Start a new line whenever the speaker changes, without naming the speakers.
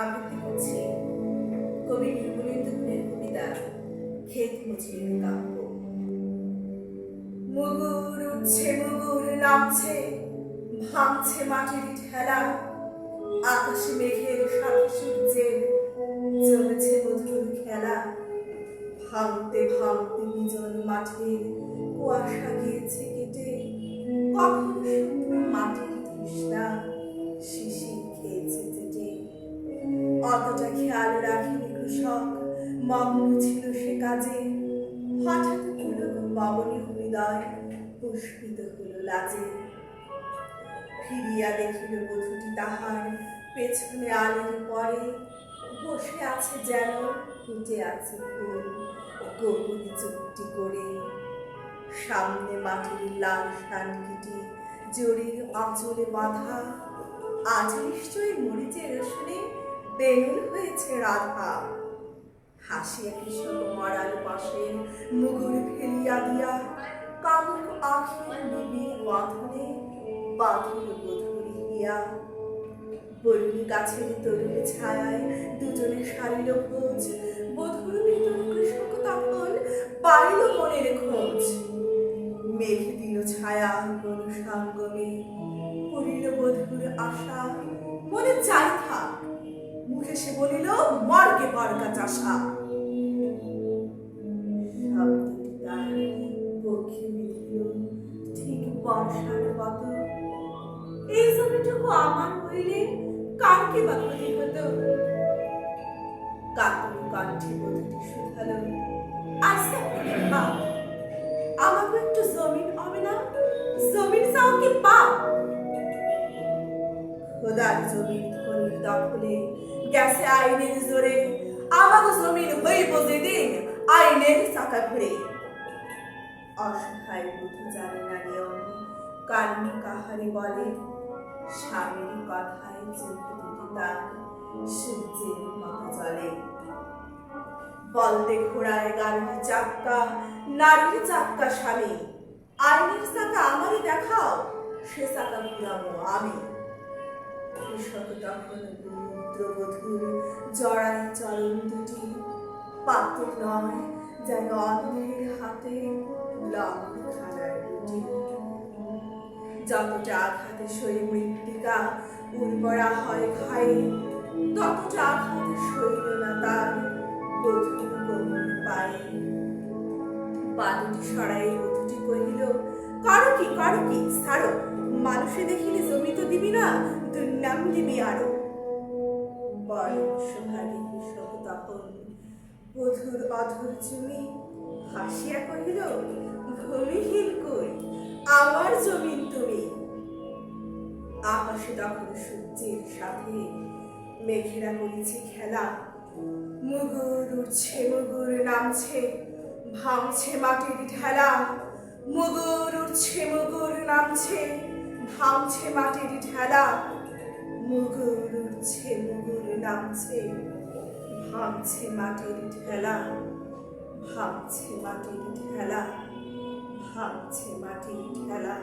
আবৃত্তি করছি। কবি নির্মলেন্দু গুণের কবিতা ক্ষেত মুচির কাব্য। মুগুর উঠছে, মুগুর নামছে, ভাঙছে মাটির ঠেলা। আকাশে মেঘের সাথে সূর্যের চলেছে মধুর খেলা। ভাঙতে ভাঙতে নিজন মাঠের কুয়াশা গিয়েছে কেটে। কখন শুকনো মাটির তৃষ্ণা? অতটা খেয়াল রাখেনি কৃষক? মগ্ন ছিল সে কাজে। হঠাৎ হৃদয় পুষ্পিত লাজে। ফিরিয়া দেখিল বধূটি তাহার পেছনে আলোর পরে বসে আছে যেন ফুটে আছে ফুল গোপনে করে। সামনে মাটির লাল শানকিটি জরির আঁচলে বাঁধা। আজ নিশ্চয়ই মরিচের রসুনে বেনুন হয়েছে রাধা। হাসিয়া কৃষক মরার পাশে মুগুর ফেলিয়া দিয়া কামুক আখির নিবিড় বাঁধনে বাঁধল বধুরি দিয়া। বরুণ গাছের তরুণ ছায়ায় দুজনে সারিল খোঁজ, বধুর ভিতর কৃষক তখন পাইল মনের খোঁজ। মেঘ দিল ছায়া কোন সঙ্গমে পড়িল বধুর আশা, মনে চাই থাক মর্গে বর্গা চাষা শব্দটি তার পক্ষে মিলিল ঠিক বর্ষার মতো এই জমিটুকু আমার হইলে কারকে বা ক্ষতি হতো। কাকুর কণ্ঠে বধূটি শুধালো। আচ্ছা বা আমাকে একটু জমিন হবে না? জমিন চাও কি পা? খোদার জমিন ধনির দখলে গেছে আইনের জোরে আমাকে জমিন হইব যেদিন আইনের চাকা ঘুরে অসহায় বুধ জানে না নিয়ম কারণ কাহারে বলে স্বামীর কথায় চোখ দুটি তার সূর্যের মতো জলে বলতে ঘোড়ায় গাড়ির চাক্কা নারীর চাক্কা স্বামী আইনের চাকা আমারই দেখাও সে চাকা ঘুরাবো আমি উর্বরা হয় খায়ে ততটা আঘাতে সইল না তার বধূর কোমল পায়ে। পা দুটি সরাই বধূটি কহিল, করো কি করো কি, ছাড়ো। মানুষে দেখিলে জমি তো দিবি না দুর্নাম দিবি আরও। সোহাগী কৃষক তখন বধুর অধর চুমি, হাসিয়া কহিল ভূমিহীন কই? আমার জমিন তুমি। আকাশে তখন সূর্যের সাথে মেঘেরা করেছে খেলা। মুগুর উঠছে মুগুর নামছে ভাঙছে মাটির ঠেলা মুগুর উঠছে মুগুর নামছে ভাঙছে মাটির মুগুর উঠছে মুগুর নামছে ভাবছে মাটির ঠেলা ভাবছে মাটির ঠেলা ভাবছে মাটির ঠেলা।